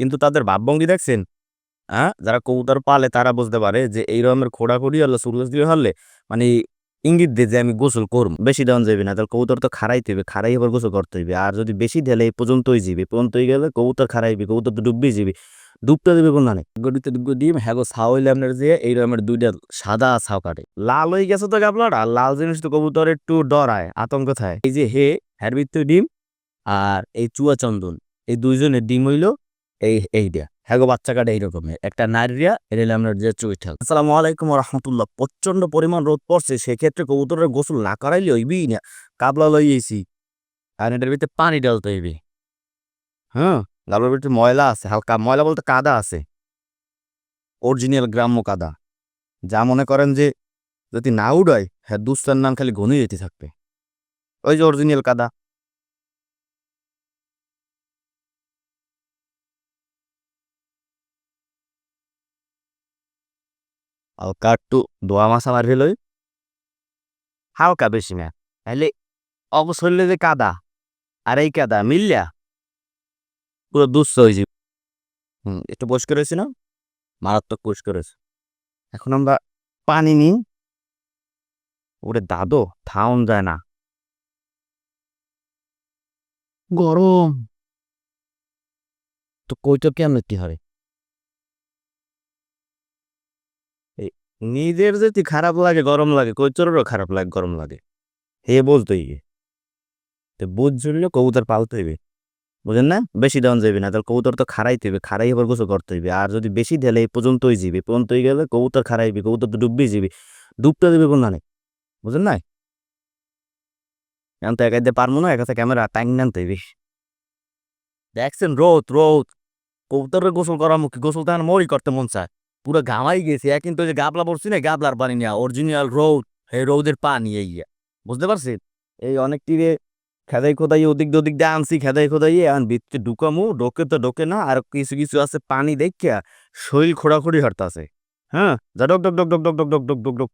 কিন্তু তাদের ভাবভঙ্গি দেখছেন? হ্যাঁ যারা কবুতর পালে তারা বুঝতে পারে যে এই রকমের খোড়াখড়ি হলে সুরজ দিয়ে হলে মানে ইঙ্গিত দিয়ে যে আমি গোসল করব। বেশি দেওয়ান যাবে না তাহলে কবুতর তো খারাইতে হবে খারাই এবার গোসল করতে হইবে। আর যদি বেশি ঢেলে এই পর্যন্তই যাবে পর্যন্তই গেলে কবুতর খারাইবে কবুতর তো ডুববেই যাবে ডুবতে দেবে কোন নাই গড়িতে ডুববে ডিম হ্যাগো ছাও হইলে আপনার যে এই রকমের দুইটা সাদা ছাও কাটে। লাল হয়ে গেছে তো গাবলার আর লাল জিনিস তো কবুতর একটু ডরায় আতঙ্ক থাকে এই যে হে হ্যার ভিতরে ডিম আর এই চুয়া চন্দন এই দুইজনের ডিম হইল এই এইটা হ্যাগো বাচ্চা কাটে এইরকমের একটা নারীরা এটা আমরা যে চুই চুইঠাল আসসালামু আলাইকুম রহমতুল্লাহ প্রচণ্ড পরিমাণ রোদ পড়ছে, সেক্ষেত্রে কবুতরের গোসল না করাইলে হইবি না। কাবলা লই এসি আর এটার ভিতরে পানি ডালতে হইবে। হ্যাঁ গাবলার ভিতরে ময়লা আছে, হালকা। ময়লা বলতে কাদা আছে। অরিজিনাল, গ্রাম্য কাদা। যা মনে করেন যে, যদি না উড়ায় হ্যাঁ দুস্তার নাম খালি ঘনিয়ে যেতে থাকবে। ওই যে অরিজিনাল কাদা। হালকা একটু দোয়া মাছা মারবে লই। হালকা বেশি না তাহলে অবসরলে যে কাদা আর এই কাদা মিললা পুরো দুঃস্থ হয়ে যাবে। হুম একটু পরিষ্কার হয়েছে না? মারাত্মক পরিষ্কার হয়েছে। এখন আমরা পানি নিই। ওরে দাদো থাউন যায় না। গরম। তো কইটা কেমন কি হবে? নিজের যদি খারাপ লাগে, গরম লাগে কৈচরেরও খারাপ লাগে, গরম লাগে। হে বলতেই তো বুঝ জুড়লে কবুতর পালতে হইবে। বুঝেন না? বেশি ডাউন যাবে না। তাহলে কবুতর তো খারাইতে হইবে খারাই হবার গোসল করতে হইবে। আর যদি বেশি ঢেলে এই পর্যন্তই যাবে পর্যন্তই গেলে কবুতর খারাইবে কবুতর তো ডুববেই যাবে ডুবতে দেবে কোন নাই বুঝেন না? এখন তো একা দিতে পারব না, একা ক্যামেরা টাইম নানতে হইবে দেখছেন রোদ রোদ। কবুতরের গোসল করা মুখে গোসল তো মরি করতে মন চায়। পুরো ঘামাই গেছে। কিন্তু ওই যে গাবলা পড়ছি না, গাবলার পানি নিয়ে অরিজিনাল রোদ, এই রোদের পানি এই ইয়া। বুঝতে পারছেন? এই অনেক তীরে খেদাই খোদাই ওদিক ওদিক দিয়ে আনছি, খেদাই খোদাই এখন ভিতরে ঢুকামু ডোকে তো ডোকে না, আর কিছু কিছু আছে পানি দেখিয়া শরীর খোড়াখড়ি হরতাছে। হ্যাঁ? যা ডক ডক ডক ডক ডক ডক ডক ডক ডক ডক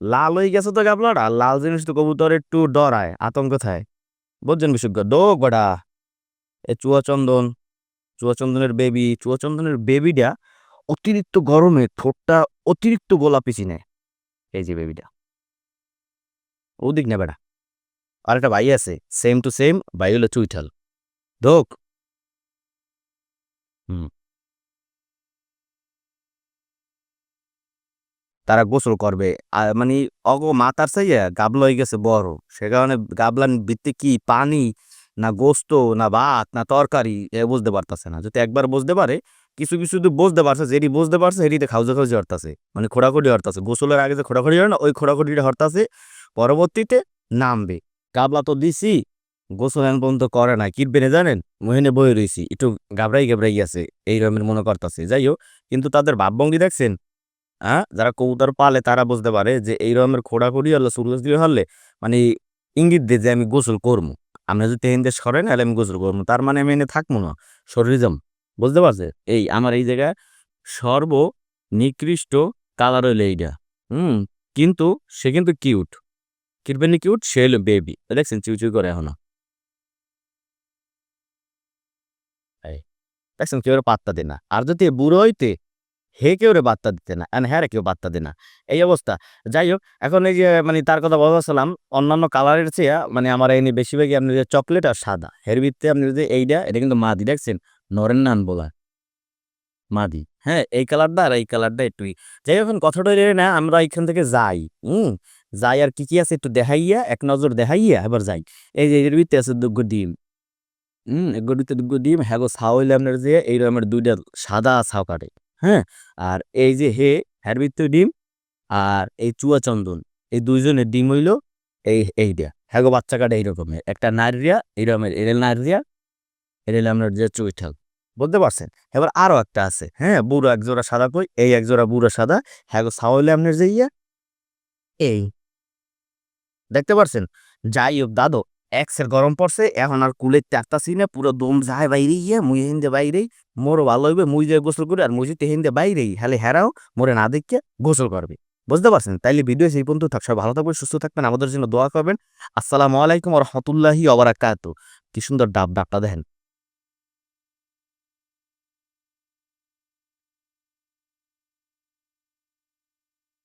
লাল হয়ে গেছে তো গাবলাটা লাল জিনিস তো কবুতর একটু ডরায়, আতঙ্ক থাকে বুঝছেন বিশুদ্ধ ডোক বাড়া। এ চুয়াচন্দন, চুয়াচন্দনের বেবি চুয়া চুয়াচন্দনের বেবিটা অতিরিক্ত গরমে ঠোঁটটা অতিরিক্ত গোলাপি চিনে। এই যে বেবিটা ওদিক না বেড়া। আর একটা ভাই আছে সেম টু সেম ভাই হলো চুইঠাল। ধোক। হুম। তারা গোসল করবে। আর মানে অগ মাতার চাইয়া গাবলা হয়ে গেছে বড়। সে কারণে গাবলার ভিত্তি কি পানি, না গোস্ত, না ভাত, না তরকারি, এ বুঝতে পারতেছে না। যদি একবার বুঝতে পারে কিছু কিছু যদি বুঝতে পারছে, যেটি বুঝতে পারছে সেটিতে খাউজে খাউজে হরতাছে। মানে খোড়াখড়ি হরতাছে। গোসলের আগে যে খোড়াখড়ি হয় না, ওই খোড়াখড়িটা হরতাছে, পরবর্তীতে নামবে। কাবলা তো দিছি, গোসল এখন পর্যন্ত করে না কি বেনে জানেন? মহিনে বয়ে রয়েছি একটু গাবড়াই গাবড়াই আছে এই রকমের মনে করতেছে। যাই হোক, কিন্তু তাদের ভাবভঙ্গি দেখছেন? হ্যাঁ যারা কবুতর পালে তারা বুঝতে পারে যে এই রকমের খোড়াখড়ি হলে সুরজ দিয়ে হলে মানে ইঙ্গিত দিয়ে যে আমি গোসল করব আমরা যদি তেহিন দেশ সরেন তাহলে আমি গোসল করব তার মানে আমি এনে থাকব না। শরীর যাম। বুঝতে পারছে? এই আমার এই জায়গায় সর্ব নিকৃষ্ট কালার হইল এইটা হুম, কিন্তু সে কিন্তু কিউট। কিরবেনি কিউট, সে হলো বেবি। দেখছেন চিউ চিউ করে এখনও। দেখছেন, কেউ পাত্তা দেয় না। আর যদি বুড়ো হইতে, হে কেউ রে বার্তা দিতে না। এন্ড হ্যাঁ কেউ বার্তা দেয় না। এই অবস্থা। যাই হোক, এখন এই যে মানে তার কথা বলছিলাম অন্যান্য কালারের চেয়ে মানে আমার এই বেশিরভাগই আপনি যে চকলেট আর সাদা এর ভিত্তিতে আপনি যদি এইটা এটা কিন্তু মাদি, দেখছেন? নরেন নান বলা। মাদি। হ্যাঁ এই কালারটা আর এই কালারটা একটু যাই এখন কথাটা হইল না, আমরা এখান থেকে যাই, হুম? যাই আর কি কি আছে একটু দেখাইয়া, এক নজর দেখাইয়া এবার যাই। এই যে এর ভিত্তি আছে দুগ্গ ডিম। হুম ভিতরে দুগ্গ ডিম হ্যাঁ গো, ছাও হইলে আপনার যে এই রকমের দুইটা সাদা ছাও কাটে হ্যাঁ? আর এই যে হে, হ্যার ভিতরে ডিম, আর এই চুয়া চন্দন, এই দুইজনের ডিম হইল এই, এইটা। হ্যাঁ গো, বাচ্চা কাটে এইরকমের। একটা নারীরা, এইরকমের এর নারীরা এটা হলো আপনার যে চুইঠাল। বুঝতে পারছেন? এবার আরও একটা আছে। হ্যাঁ বুড়ো এক জোড়া সাদা কই? এই এক জোড়া বুড়ো সাদা। হ্যাঁ গো ছাওয়ালে আপনার যে ইয়া? এই। দেখতে পারছেন? যাই হোক দাদো, এক্সের গরম পড়ছে, এখন আর কুলের চারতাছি না, পুরো দম যায় বাইরে গিয়া, মুই হিন্দে বাইরেই, মোরও ভালো হইবে, মুই যে গোসল করি, আর যদি হিন্দে বাইরেই হ্যালে হেরাও, মোরে না দেখে গোসল করবে। বুঝতে পারছেন? তাইলে ভিডিও সেই পর্যন্ত থাক, সবাই ভালো থাকবেন, সুস্থ থাকবেন, আমাদের জন্য দোয়া করবেন। আসসালামু আলাইকুম রহমতুল্লাহি অবরাকাত কি সুন্দর ডাব ডাবটা দেখেন।